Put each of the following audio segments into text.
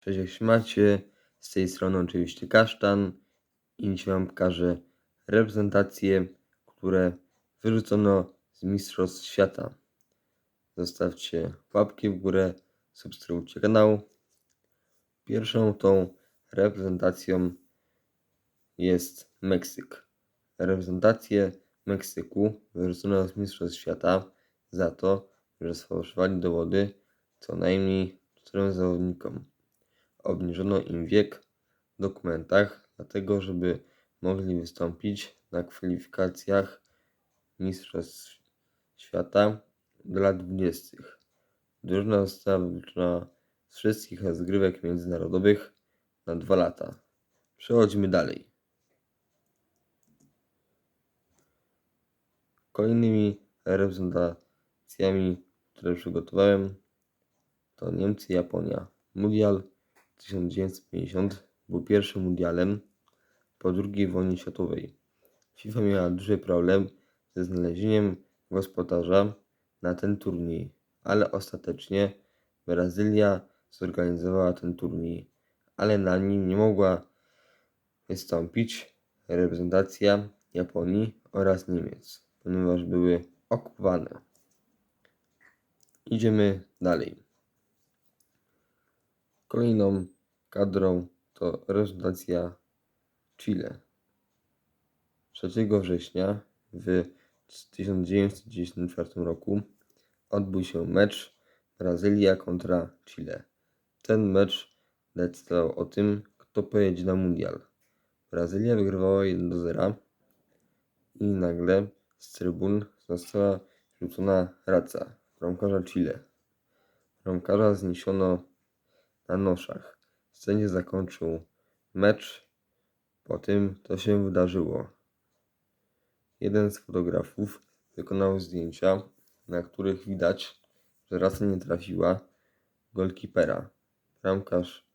Cześć, jak się macie? Z tej strony oczywiście Kasztan i dzisiaj Wam pokażę reprezentacje, które wyrzucono z Mistrzostw Świata. Zostawcie łapki w górę, subskrybujcie kanał. Pierwszą tą reprezentacją jest Meksyk. Reprezentację Meksyku wyrzucono z Mistrzostw Świata za to, że sfałszowali dowody co najmniej czterem zawodnikom obniżono im wiek w dokumentach, dlatego żeby mogli wystąpić na kwalifikacjach Mistrzostw Świata do lat 20. Drużyna została wykluczona z wszystkich rozgrywek międzynarodowych na dwa lata. Przechodzimy dalej. Kolejnymi reprezentacjami, które przygotowałem, to Niemcy i Japonia. Mundial 1950 był pierwszym mundialem po II wojnie światowej. FIFA miała duży problem ze znalezieniem gospodarza na ten turniej, ale ostatecznie Brazylia zorganizowała ten turniej, ale na nim nie mogła wystąpić reprezentacja Japonii oraz Niemiec, ponieważ były okupowane. Idziemy dalej. Kolejną kadrą to reprezentacja Chile. 3 września w 1994 roku odbył się mecz Brazylia kontra Chile. Ten mecz decydował o tym, kto pojedzie na mundial. Brazylia wygrywała 1 do 0 i nagle z trybun została rzucona raca bramkarza Chile. Bramkarza zniesiono na noszach. Sędzia zakończył mecz po tym, co się wydarzyło. Jeden z fotografów wykonał zdjęcia, na których widać, że raca nie trafiła golkipera. Bramkarz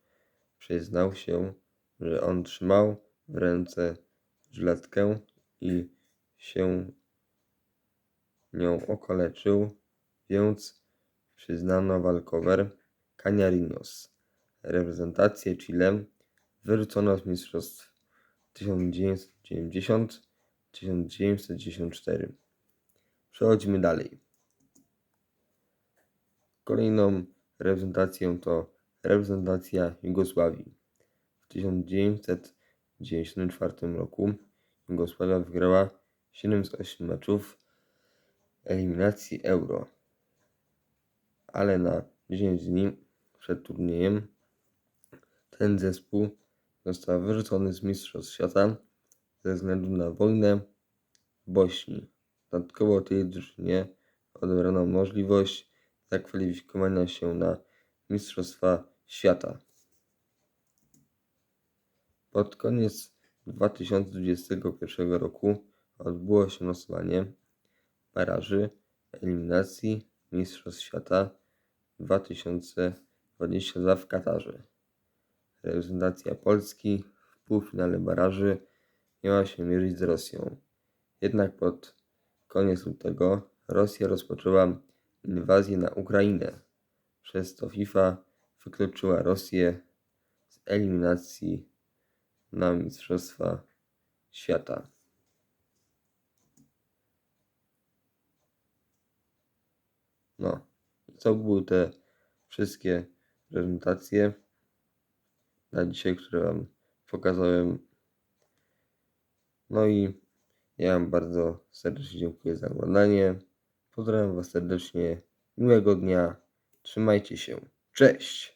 przyznał się, że on trzymał w ręce żyletkę i się nią okaleczył, więc przyznano walkover Caniarinos. Reprezentację Chile wyrzucono z mistrzostw 1990-1994. Przechodzimy dalej. Kolejną reprezentacją to reprezentacja Jugosławii. W 1994 roku Jugosławia wygrała 7 z 8 meczów eliminacji Euro, ale na 10 dni przed turniejem ten zespół został wyrzucony z Mistrzostw Świata ze względu na wojnę w Bośni. Dodatkowo tej drużynie odebrano możliwość zakwalifikowania się na Mistrzostwa Świata. Pod koniec 2021 roku odbyło się losowanie baraży eliminacji Mistrzostw Świata 2022 w Katarze. Reprezentacja Polski w półfinale baraży miała się mierzyć z Rosją. Jednak pod koniec lutego Rosja rozpoczęła inwazję na Ukrainę. Przez to FIFA wykluczyła Rosję z eliminacji na Mistrzostwa Świata. No, to były te wszystkie prezentacje na dzisiaj, które Wam pokazałem. No i ja Wam bardzo serdecznie dziękuję za oglądanie. Pozdrawiam Was serdecznie. Miłego dnia. Trzymajcie się. Cześć!